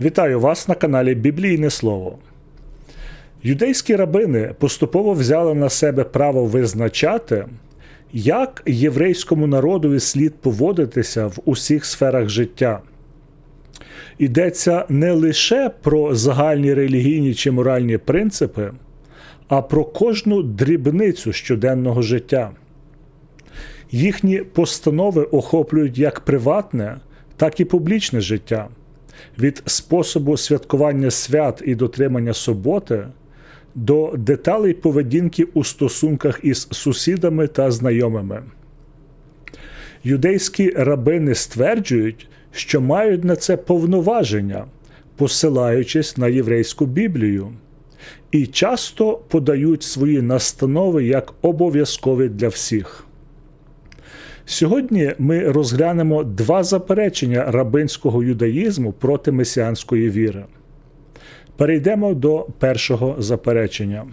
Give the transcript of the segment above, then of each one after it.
Вітаю вас на каналі Біблійне Слово. Юдейські рабини поступово взяли на себе право визначати, як єврейському народові слід поводитися в усіх сферах життя. Йдеться не лише про загальні релігійні чи моральні принципи, а про кожну дрібницю щоденного життя. Їхні постанови охоплюють як приватне, так і публічне життя від способу святкування свят і дотримання суботи до деталей поведінки у стосунках із сусідами та знайомими. Юдейські рабини стверджують, що мають на це повноваження, посилаючись на єврейську Біблію, і часто подають свої настанови як обов'язкові для всіх. Сьогодні ми розглянемо два заперечення рабинського юдаїзму проти месіанської віри. Перейдемо до першого заперечення.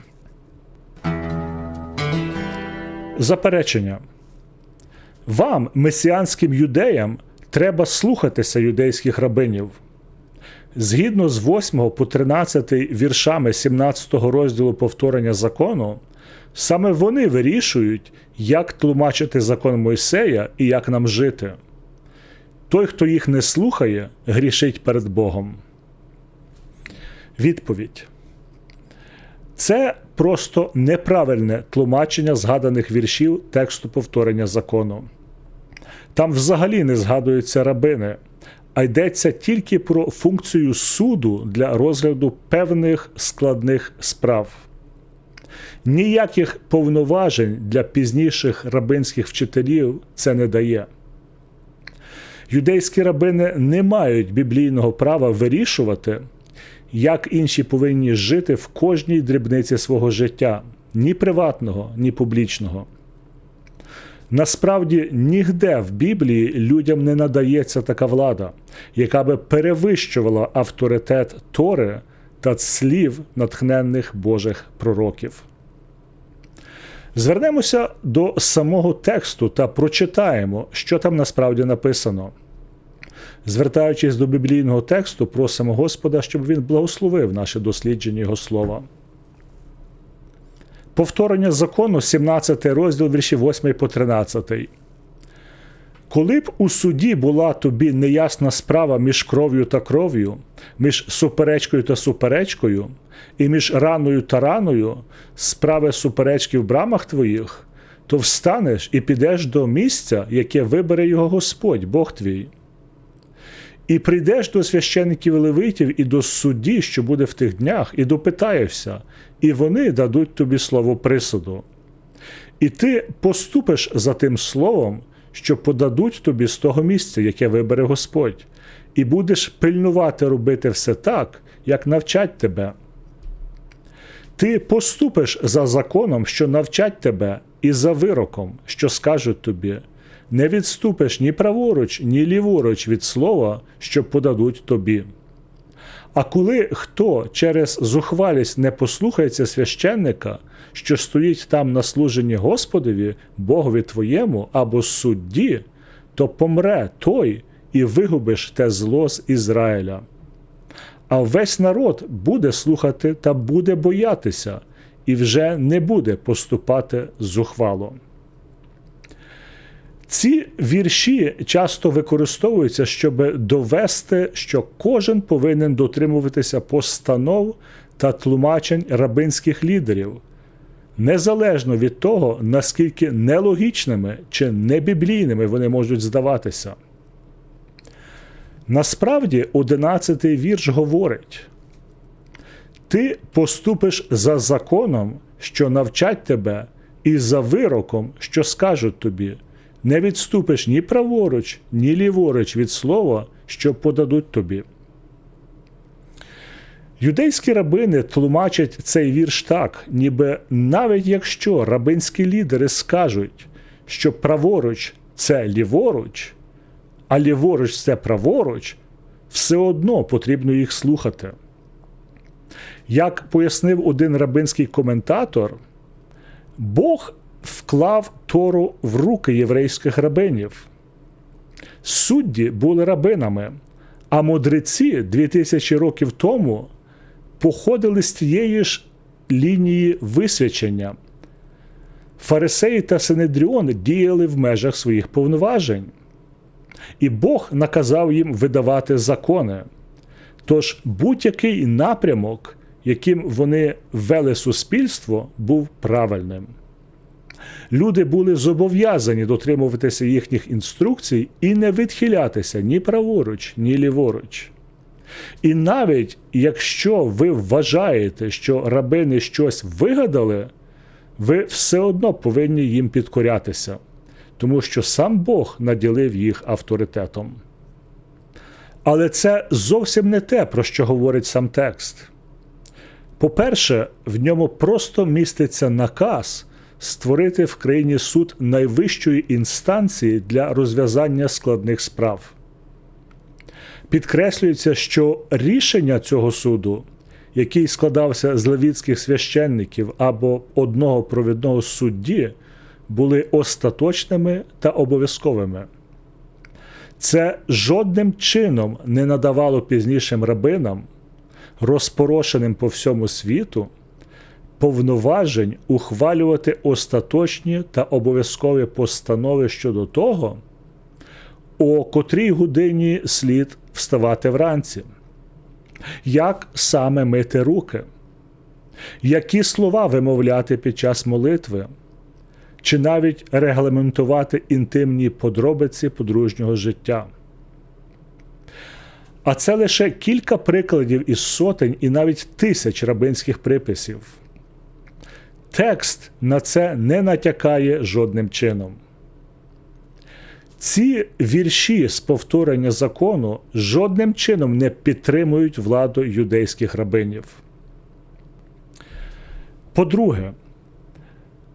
Заперечення. Вам, месіанським юдеям, треба слухатися юдейських рабинів. Згідно з 8 по 13 віршами 17 розділу повторення закону, Саме вони вирішують, як тлумачити закон Мойсея і як нам жити. Той, хто їх не слухає, грішить перед Богом. Відповідь. Це просто неправильне тлумачення згаданих віршів тексту повторення закону. Там взагалі не згадуються рабини, а йдеться тільки про функцію суду для розгляду певних складних справ. Ніяких повноважень для пізніших рабинських вчителів це не дає. Юдейські рабини не мають біблійного права вирішувати, як інші повинні жити в кожній дрібниці свого життя, ні приватного, ні публічного. Насправді, нігде в Біблії людям не надається така влада, яка би перевищувала авторитет Тори та слів натхненних Божих пророків. Звернемося до самого тексту та прочитаємо, що там насправді написано. Звертаючись до біблійного тексту, просимо Господа, щоб він благословив наше дослідження Його слова. Повторення закону, 17 розділ вірші 8 по 13. Коли б у суді була тобі неясна справа між кров'ю та кров'ю, між суперечкою та суперечкою, і між раною та раною справи суперечки в брамах твоїх, то встанеш і підеш до місця, яке вибере його Господь, Бог твій. І прийдеш до священників левитів і до судді, що буде в тих днях, і допитаєшся, і вони дадуть тобі слово присуду. І ти поступиш за тим словом, що подадуть тобі з того місця, яке вибере Господь, і будеш пильнувати робити все так, як навчать тебе. Ти поступиш за законом, що навчать тебе, і за вироком, що скажуть тобі, не відступиш ні праворуч, ні ліворуч від слова, що подадуть тобі. А коли хто через зухвалість не послухається священника, що стоїть там на служенні Господові, Богові твоєму або судді, то помре той і вигубиш те зло з Ізраїля. А весь народ буде слухати та буде боятися, і вже не буде поступати зухвало. Ці вірші часто використовуються, щоб довести, що кожен повинен дотримуватися постанов та тлумачень рабинських лідерів, незалежно від того, наскільки нелогічними чи небіблійними вони можуть здаватися. Насправді, одинадцятий вірш говорить: Ти поступиш за законом, що навчать тебе, і за вироком, що скажуть тобі, не відступиш ні праворуч, ні ліворуч від слова, що подадуть тобі. Юдейські рабини тлумачать цей вірш так, ніби навіть якщо рабинські лідери скажуть, що праворуч це ліворуч, а ліворуч це праворуч, все одно потрібно їх слухати. Як пояснив один рабинський коментатор, Бог вклав Тору в руки єврейських рабинів. Судді були рабинами, А мудреці 2000 років тому походили з тієї ж лінії висвячення. Фарисеї та Синедріон діяли в межах своїх повноважень, і Бог наказав їм видавати закони. Тож будь-який напрямок, яким вони вели суспільство, був правильним. Люди були зобов'язані дотримуватися їхніх інструкцій і не відхилятися ні праворуч, ні ліворуч. І навіть якщо ви вважаєте, що рабини щось вигадали, ви все одно повинні їм підкорятися, тому що сам Бог наділив їх авторитетом. Але це зовсім не те, про що говорить сам текст. По-перше, в ньому просто міститься наказ створити в країні суд найвищої інстанції для розв'язання складних справ. Підкреслюється, що рішення цього суду, який складався з левіцьких священників або одного провідного судді, були остаточними та обов'язковими. Це жодним чином не надавало пізнішим рабинам, розпорошеним по всьому світу, повноважень ухвалювати остаточні та обов'язкові постанови щодо того, о котрій годині слід вставати вранці, як саме мити руки, які слова вимовляти під час молитви, чи навіть регламентувати інтимні подробиці подружнього життя. А це лише кілька прикладів із сотень і навіть тисяч рабинських приписів. Текст на це не натякає жодним чином. Ці вірші з повторення закону жодним чином не підтримують владу юдейських рабинів. По-друге,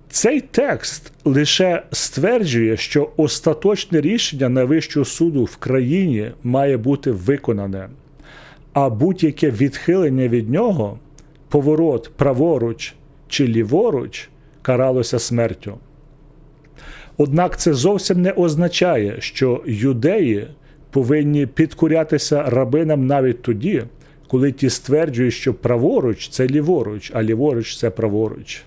цей текст лише стверджує, що остаточне рішення Найвищого суду в країні має бути виконане, а будь-яке відхилення від нього, поворот праворуч чи ліворуч, каралося смертю. Однак це зовсім не означає, що юдеї повинні підкорятися рабинам навіть тоді, коли ті стверджують, що праворуч це ліворуч, а ліворуч це праворуч.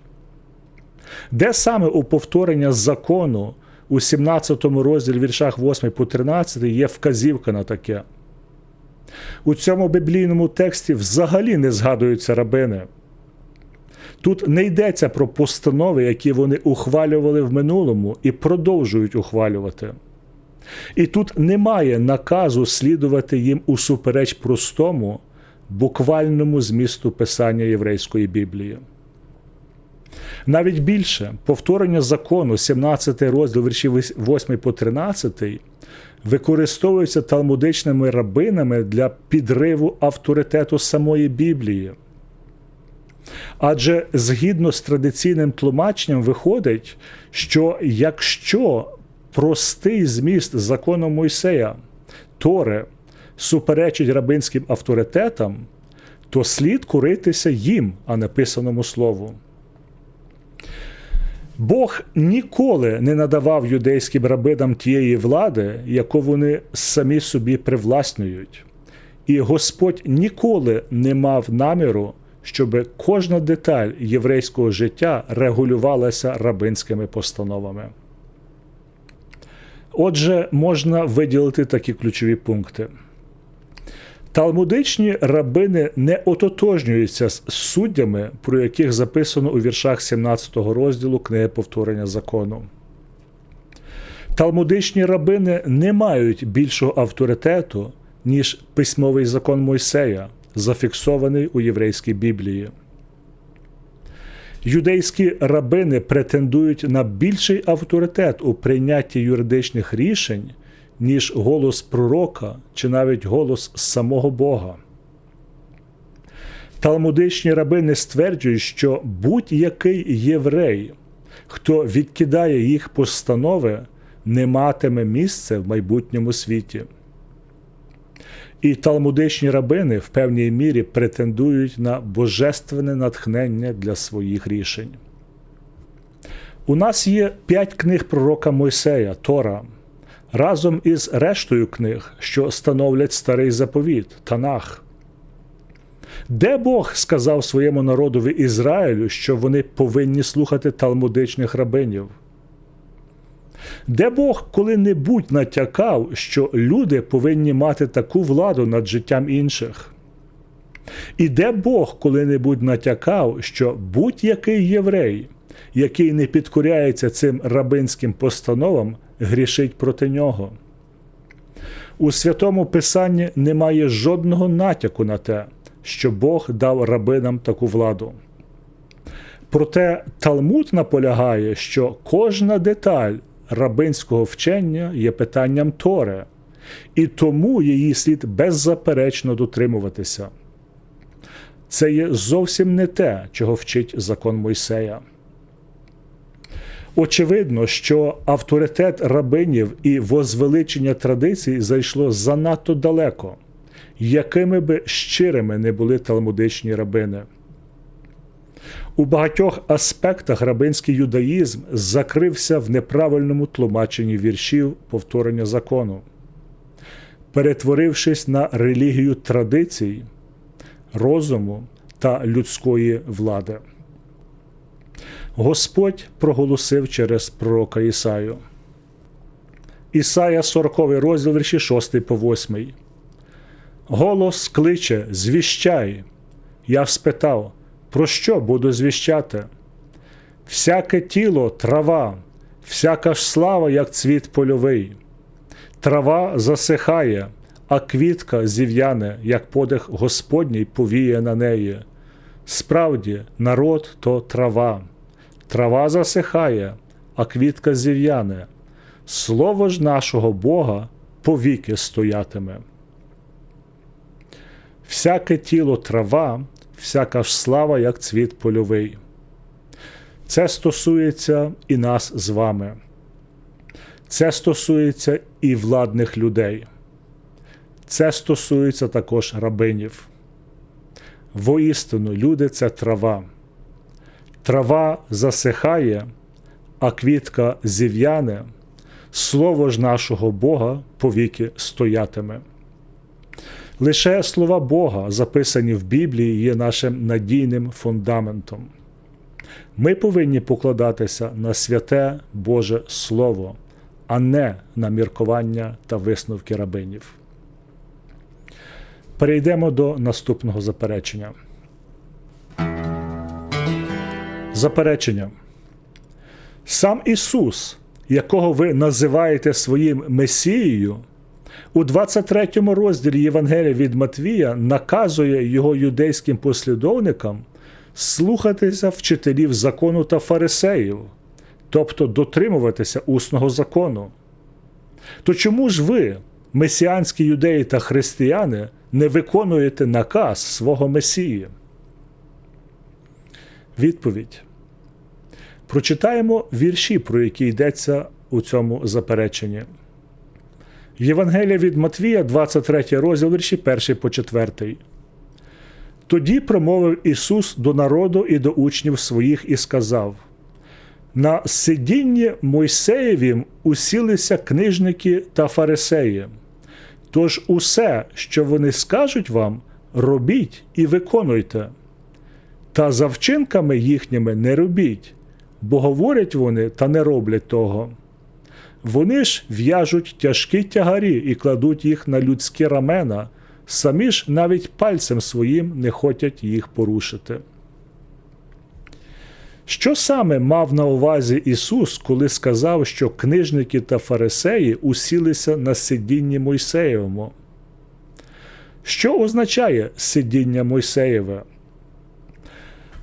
Де саме у повторення закону у 17 розділі віршах 8 по 13 є вказівка на таке? У цьому біблійному тексті взагалі не згадуються рабини. Тут не йдеться про постанови, які вони ухвалювали в минулому і продовжують ухвалювати. І тут немає наказу слідувати їм усупереч простому, буквальному змісту писання єврейської Біблії. Навіть більше повторення закону, 17 розділ вірші 8 по 13, використовується талмудичними рабинами для підриву авторитету самої Біблії. Адже згідно з традиційним тлумаченням виходить, що якщо простий зміст закону Мойсея Торе суперечить рабинським авторитетам, то слід куритися їм, а не писаному слову. Бог ніколи не надавав юдейським рабинам тієї влади, яку вони самі собі привласнюють. І Господь ніколи не мав наміру щоб кожна деталь єврейського життя регулювалася рабинськими постановами. Отже, можна виділити такі ключові пункти. Талмудичні рабини не ототожнюються з суддями, про яких записано у віршах 17 розділу книги повторення закону. Талмудичні рабини не мають більшого авторитету, ніж письмовий закон Мойсея зафіксований у єврейській Біблії. Юдейські рабини претендують на більший авторитет у прийнятті юридичних рішень, ніж голос пророка чи навіть голос самого Бога. Талмудичні рабини стверджують, що будь-який єврей, хто відкидає їх постанови, не матиме місця в майбутньому світі. І талмудичні рабини в певній мірі претендують на божественне натхнення для своїх рішень. У нас є п'ять книг пророка Мойсея Тора, разом із рештою книг, що становлять старий заповіт, Танах. Де Бог сказав своєму народові Ізраїлю, що вони повинні слухати талмудичних рабинів? Де Бог коли-небудь натякав, що люди повинні мати таку владу над життям інших? І де Бог коли-небудь натякав, що будь-який єврей, який не підкоряється цим рабинським постановам, грішить проти нього? У святому Писанні немає жодного натяку на те, що Бог дав рабинам таку владу. Проте Талмуд наполягає, що кожна деталь рабинського вчення є питанням Торе, і тому її слід беззаперечно дотримуватися. Це є зовсім не те, чого вчить закон Мойсея. Очевидно, що авторитет рабинів і возвеличення традицій зайшло занадто далеко, якими би щирими не були талмудичні рабини. У багатьох аспектах рабинський юдаїзм закрився в неправильному тлумаченні віршів повторення закону, перетворившись на релігію традицій, розуму та людської влади. Господь проголосив через пророка Ісаю. Ісая 40 розділ вірші 6 по 8. Голос кличе, звіщай. Я спитав, про що буду звіщати? Всяке тіло трава, всяка ж слава, як цвіт польовий. Трава засихає, а квітка зів'яне, як подих Господній повіє на неї. Справді, народ то трава. Трава засихає, а квітка зів'яне. Слово ж нашого Бога повіки стоятиме. Всяке тіло трава, всяка ж слава, як цвіт польовий. Це стосується і нас з вами. Це стосується і владних людей. Це стосується також рабинів. Воістину, люди це трава. Трава засихає, а квітка зів'яне, слово ж нашого Бога повіки стоятиме. Лише слова Бога, записані в Біблії, є нашим надійним фундаментом. Ми повинні покладатися на святе Боже Слово, а не на міркування та висновки рабинів. Перейдемо до наступного заперечення. Заперечення. Сам Ісус, якого ви називаєте своїм Месією, у 23 розділі Євангелія від Матвія наказує його юдейським послідовникам слухатися вчителів закону та фарисеїв, тобто дотримуватися усного закону. То чому ж ви, месіанські юдеї та християни, не виконуєте наказ свого Месії? Відповідь. Прочитаємо вірші, про які йдеться у цьому запереченні. Євангелія від Матвія, 23 розділ вірші 1 по 4. Тоді промовив Ісус до народу і до учнів своїх і сказав: На сидінні Мойсеєвім усілися книжники та фарисеї. Тож усе, що вони скажуть вам, робіть і виконуйте. Та за вчинками їхніми не робіть, бо говорять вони та не роблять того. Вони ж в'яжуть тяжкі тягарі і кладуть їх на людські рамена, самі ж навіть пальцем своїм не хочуть їх порушити. Що саме мав на увазі Ісус, коли сказав, що книжники та фарисеї усілися на сидінні Мойсеєвому? Що означає сидіння Мойсеєве?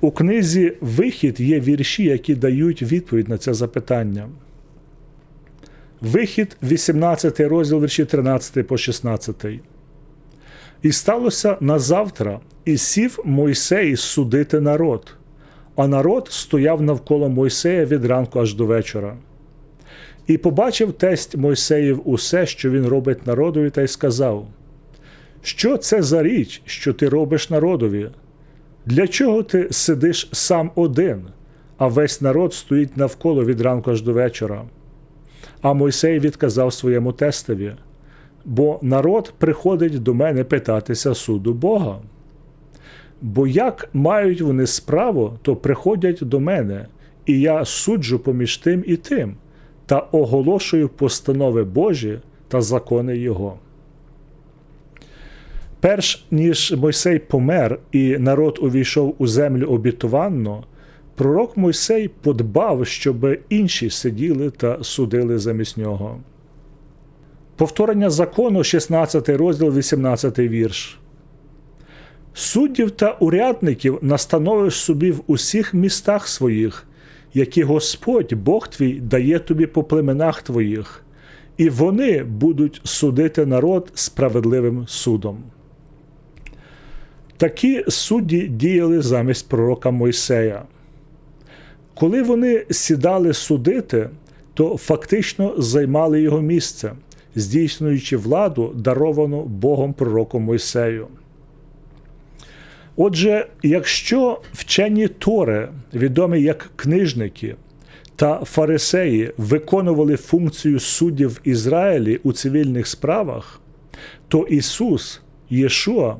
У книзі Вихід є вірші, які дають відповідь на це запитання. Вихід, 18 розділ вірші 13 по 16. І сталося назавтра, і сів Мойсей судити народ, а народ стояв навколо Мойсея від ранку аж до вечора. І побачив тесть Мойсеїв усе, що він робить народові, та й сказав: Що це за річ, що ти робиш народові? Для чого ти сидиш сам один, а весь народ стоїть навколо від ранку аж до вечора? А Мойсей відказав своєму тестові, бо народ приходить до мене питатися суду Бога. Бо як мають вони справу, то приходять до мене, і я суджу поміж тим і тим, та оголошую постанови Божі та закони Його. Перш ніж Мойсей помер і народ увійшов у землю обітованну, пророк Мойсей подбав, щоб інші сиділи та судили замість нього. Повторення закону, 16 розділ, 18 вірш. Суддів та урядників настановиш собі в усіх містах своїх, які Господь Бог твій дає тобі по племенах твоїх, і вони будуть судити народ справедливим судом. Такі судді діяли замість пророка Мойсея. Коли вони сідали судити, то фактично займали його місце, здійснюючи владу, даровану Богом пророком Мойсею. Отже, якщо вчені Тори, відомі як книжники та фарисеї, виконували функцію суддів Ізраїлі у цивільних справах, то Ісус, Єшуа,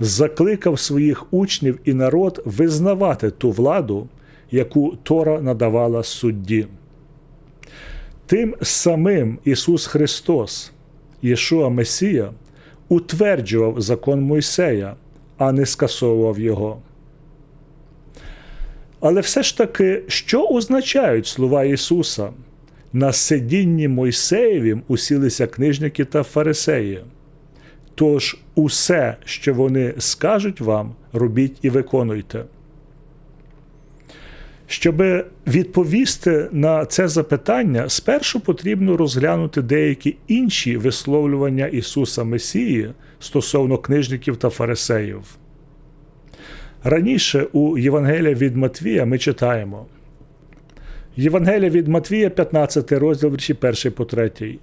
закликав своїх учнів і народ визнавати ту владу, яку Тора надавала судді. Тим самим Ісус Христос, Єшуа Месія, утверджував закон Мойсея, а не скасовував його. Але все ж таки, що означають слова Ісуса? На сидінні Мойсеєвім усілися книжники та фарисеї. Тож усе, що вони скажуть вам, робіть і виконуйте. Щоб відповісти на це запитання, спершу потрібно розглянути деякі інші висловлювання Ісуса Месії стосовно книжників та фарисеїв. Раніше у Євангелія від Матвія ми читаємо Євангелія від Матвія, 15 розділ вірші 1 по 3.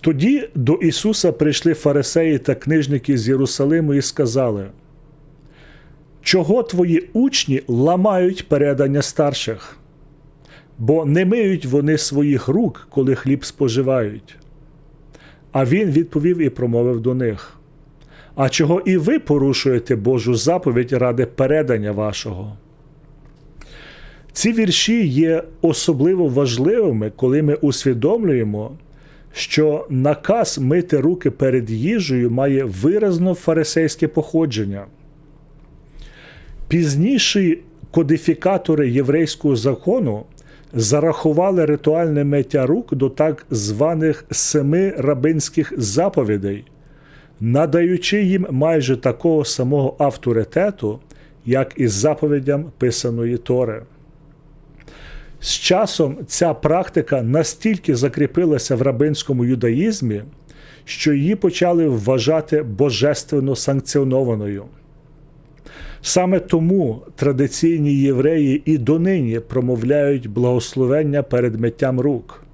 Тоді до Ісуса прийшли фарисеї та книжники з Єрусалиму і сказали, Чого твої учні ламають передання старших? Бо не миють вони своїх рук, коли хліб споживають. А він відповів і промовив до них: А чого і ви порушуєте Божу заповідь ради передання вашого? Ці вірші є особливо важливими, коли ми усвідомлюємо, що наказ мити руки перед їжею має виразно фарисейське походження. Пізніші кодифікатори єврейського закону зарахували ритуальне миття рук до так званих семи рабинських заповідей, надаючи їм майже такого самого авторитету, як і заповідям писаної Тори. З часом ця практика настільки закріпилася в рабинському юдаїзмі, що її почали вважати божественно санкціонованою. Саме тому традиційні євреї і донині промовляють благословення перед миттям рук.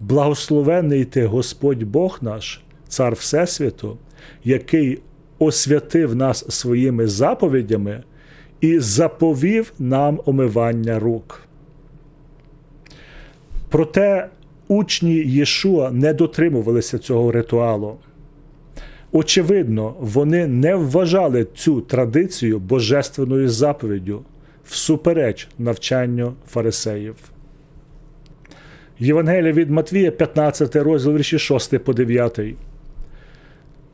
Благословений ти Господь Бог наш, Цар Всесвіту, який освятив нас своїми заповідями і заповів нам омивання рук. Проте учні Єшуа не дотримувалися цього ритуалу. Очевидно, вони не вважали цю традицію божественною заповіддю всупереч навчанню фарисеїв. Євангелія від Матвія, 15 розділ вірші 6 по 9.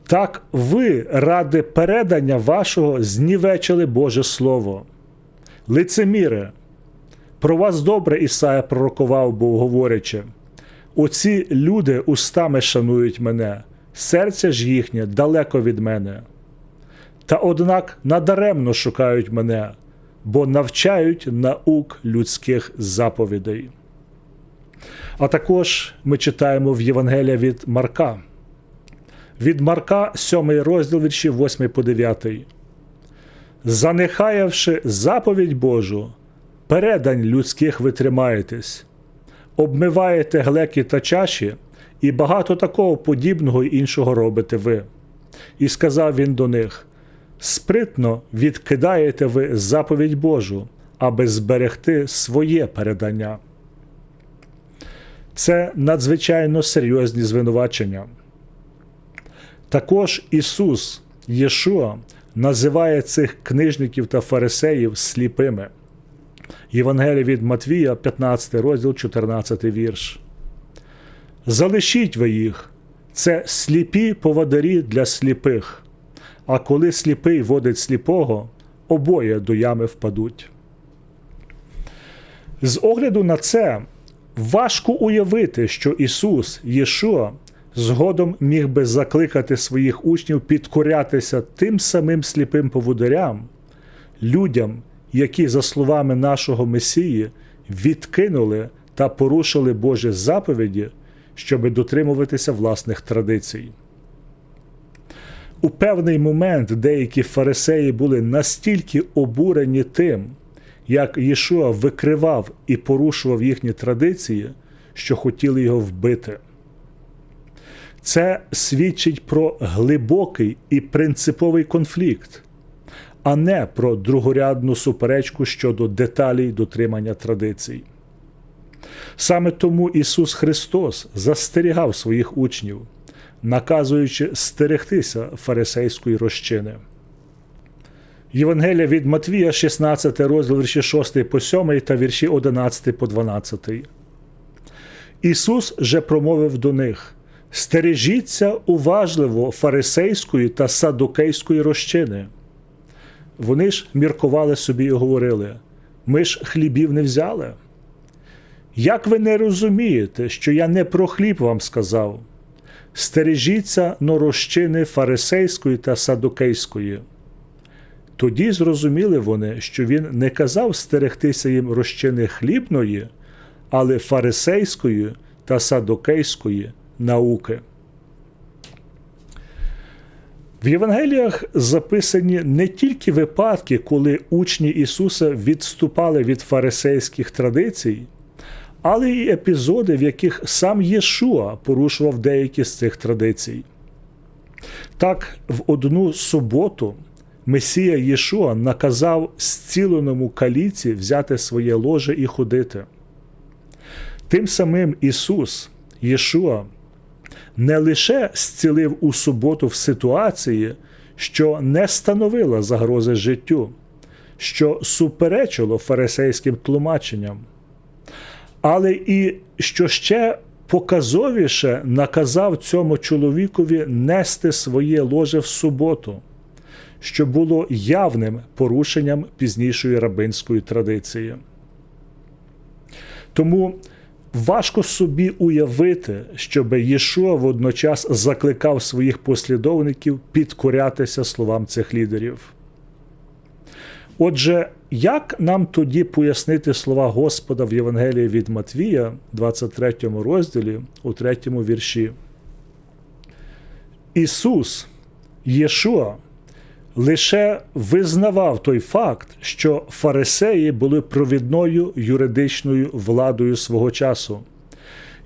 Так ви ради передання вашого знівечили Боже Слово. Лицеміре, про вас добре Ісая пророкував, був говорячи: оці люди устами шанують мене серце ж їхнє далеко від мене. Та однак надаремно шукають мене, бо навчають наук людських заповідей. А також ми читаємо в Євангелія від Марка. Від Марка, 7 розділ вірші 8 по 9. Занехаявши заповідь Божу, передань людських ви тримаєтесь, обмиваєте глеки та чаші, і багато такого подібного й іншого робите ви. І сказав він до них: спритно відкидаєте ви заповідь Божу, аби зберегти своє передання. Це надзвичайно серйозні звинувачення. Також Ісус Єшуа називає цих книжників та фарисеїв сліпими. Євангелія від Матвія, 15 розділ, 14 вірш. Залишіть ви їх, це сліпі поводарі для сліпих, а коли сліпий водить сліпого, обоє до ями впадуть. З огляду на це важко уявити, що Ісус, Єшуа, згодом міг би закликати своїх учнів підкорятися тим самим сліпим поводарям, людям, які, за словами нашого Месії, відкинули та порушили Божі заповіді, щоби дотримуватися власних традицій. У певний момент деякі фарисеї були настільки обурені тим, як Єшуа викривав і порушував їхні традиції, що хотіли його вбити. Це свідчить про глибокий і принциповий конфлікт, а не про другорядну суперечку щодо деталей дотримання традицій. Саме тому Ісус Христос застерігав своїх учнів, наказуючи стерегтися фарисейської розчини. Євангелія від Матвія, 16 розділ вірші 6 по 7 та вірші 11 по 12. Ісус же промовив до них: Стережіться уважливо фарисейської та садукейської розчини. Вони ж міркували собі і говорили: ми ж хлібів не взяли. Як ви не розумієте, що я не про хліб вам сказав? Стережіться норощини фарисейської та садукейської. Тоді зрозуміли вони, що він не казав стерегтися їм розчини хлібної, але фарисейської та садокейської науки. В Євангеліях записані не тільки випадки, коли учні Ісуса відступали від фарисейських традицій, але й епізоди, в яких сам Єшуа порушував деякі з цих традицій. Так, в одну суботу Месія Єшуа наказав зціленому каліці взяти своє ложе і ходити. Тим самим Ісус, Єшуа, не лише зцілив у суботу в ситуації, що не становила загрози життю, що суперечило фарисейським тлумаченням, але і що ще показовіше наказав цьому чоловікові нести своє ложе в суботу, що було явним порушенням пізнішої рабинської традиції. Тому важко собі уявити, щоб Єшуа водночас закликав своїх послідовників підкорятися словам цих лідерів. Отже, як нам тоді пояснити слова Господа в Євангелії від Матвія, 23 розділі, у 3 вірші? Ісус, Єшуа, лише визнавав той факт, що фарисеї були провідною юридичною владою свого часу,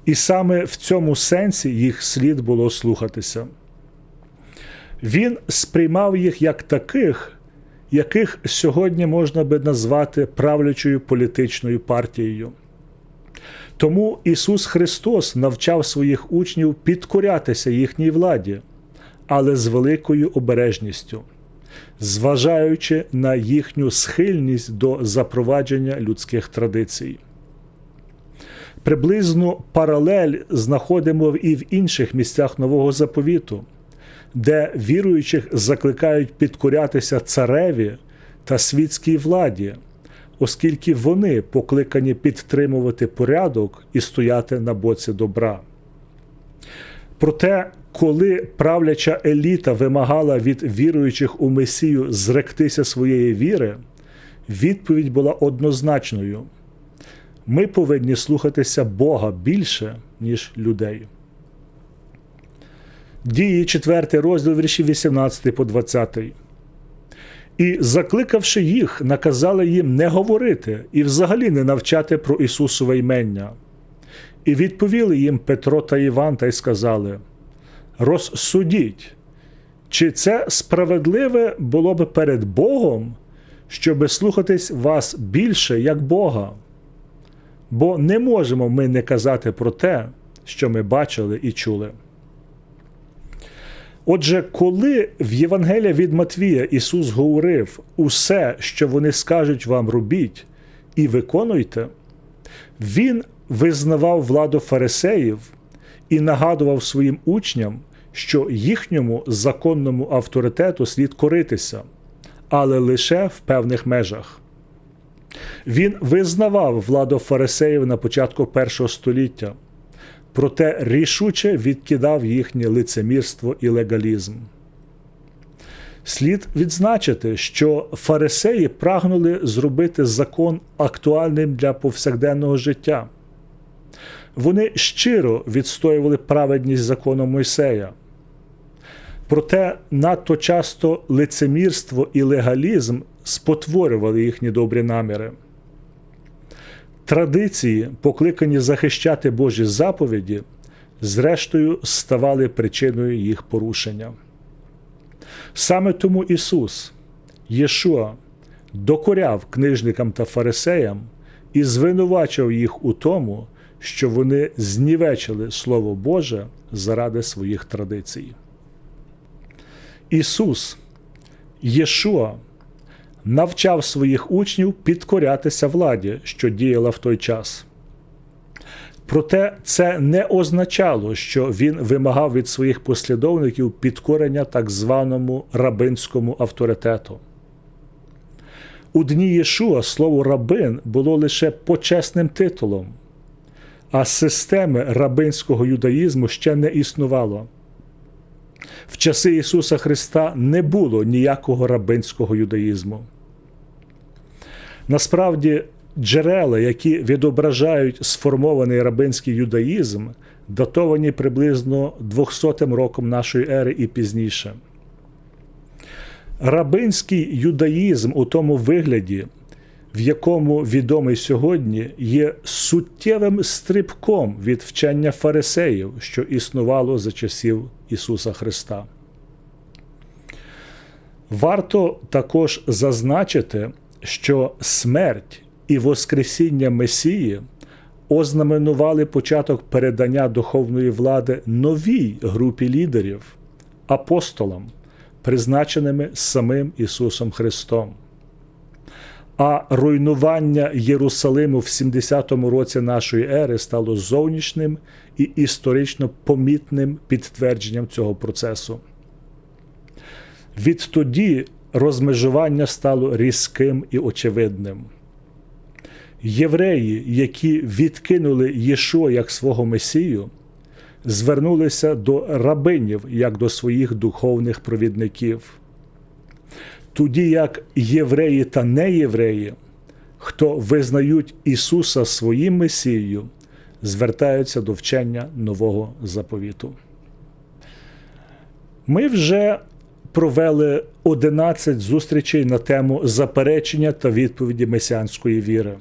і саме в цьому сенсі їх слід було слухатися. Він сприймав їх як таких, яких сьогодні можна би назвати правлячою політичною партією. Тому Ісус Христос навчав своїх учнів підкорятися їхній владі, але з великою обережністю зважаючи на їхню схильність до запровадження людських традицій. Приблизно паралель знаходимо і в інших місцях нового заповіту, де віруючих закликають підкорятися цареві та світській владі, оскільки вони покликані підтримувати порядок і стояти на боці добра. Проте коли правляча еліта вимагала від віруючих у Месію зректися своєї віри, відповідь була однозначною: ми повинні слухатися Бога більше, ніж людей. Дії 4 розділ вірші 18 по 20. І, закликавши їх, наказали їм не говорити і взагалі не навчати про Ісусове ймення. І відповіли їм Петро та Іван та й сказали: розсудіть, чи це справедливе було б перед Богом, щоби слухатись вас більше як Бога? Бо не можемо ми не казати про те, що ми бачили і чули. Отже, коли в Євангелія від Матвія Ісус говорив усе, що вони скажуть вам робіть, і виконуйте, Він визнавав владу фарисеїв і нагадував своїм учням, що їхньому законному авторитету слід коритися, але лише в певних межах. Він визнавав владу фарисеїв на початку першого століття, проте рішуче відкидав їхнє лицемірство і легалізм. Слід відзначити, що фарисеї прагнули зробити закон актуальним для повсякденного життя. Вони щиро відстоювали праведність закону Мойсея. Проте надто часто лицемірство і легалізм спотворювали їхні добрі наміри. Традиції, покликані захищати Божі заповіді, зрештою ставали причиною їх порушення. Саме тому Ісус, Єшуа, докоряв книжникам та фарисеям і звинувачив їх у тому, що вони знівечили Слово Боже заради своїх традицій. Ісус, Єшуа, навчав своїх учнів підкорятися владі, що діяла в той час. Проте це не означало, що він вимагав від своїх послідовників підкорення так званому рабинському авторитету. У дні Єшуа слово рабин було лише почесним титулом, а системи рабинського юдаїзму ще не існувало. В часи Ісуса Христа не було ніякого рабинського юдаїзму. Насправді, джерела, які відображають сформований рабинський юдаїзм, датовані приблизно 200 роком нашої ери і пізніше. Рабинський юдаїзм у тому вигляді, в якому відомий сьогодні, є суттєвим стрибком від вчення фарисеїв, що існувало за часів Ісуса Христа. Варто також зазначити, що смерть і Воскресіння Месії ознаменували початок передання духовної влади новій групі лідерів, апостолам, призначеними самим Ісусом Христом. А руйнування Єрусалиму в 70-му році нашої ери стало зовнішнім і історично помітним підтвердженням цього процесу. Відтоді розмежування стало різким і очевидним. Євреї, які відкинули Єшо як свого Месію, звернулися до рабинів як до своїх духовних провідників. Тоді як євреї та неєвреї, хто визнають Ісуса своїм Месією, звертаються до вчення нового заповіту. Ми вже провели 11 зустрічей на тему заперечення та відповіді месіанської віри.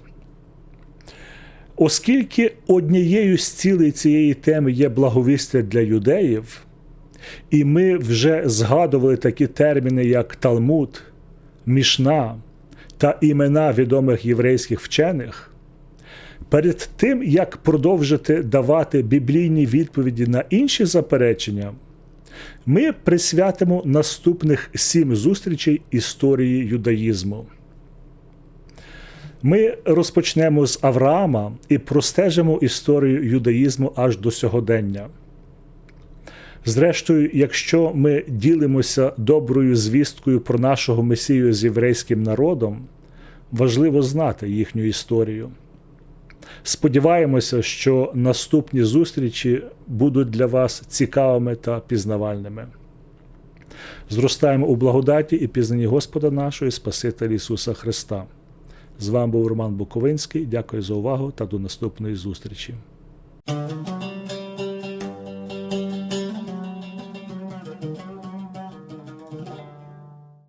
Оскільки однією з цілей цієї теми є благовістя для юдеїв, і ми вже згадували такі терміни, як Талмуд, Мішна та імена відомих єврейських вчених, перед тим як продовжити давати біблійні відповіді на інші заперечення, ми присвятимо наступних сім зустрічей історії юдаїзму. Ми розпочнемо з Авраама і простежимо історію юдаїзму аж до сьогодення. Зрештою, якщо ми ділимося доброю звісткою про нашого Месію з єврейським народом, важливо знати їхню історію. Сподіваємося, що наступні зустрічі будуть для вас цікавими та пізнавальними. Зростаємо у благодаті і пізнанні Господа нашого і Спасителя Ісуса Христа. З вами був Роман Буковинський. Дякую за увагу та до наступної зустрічі.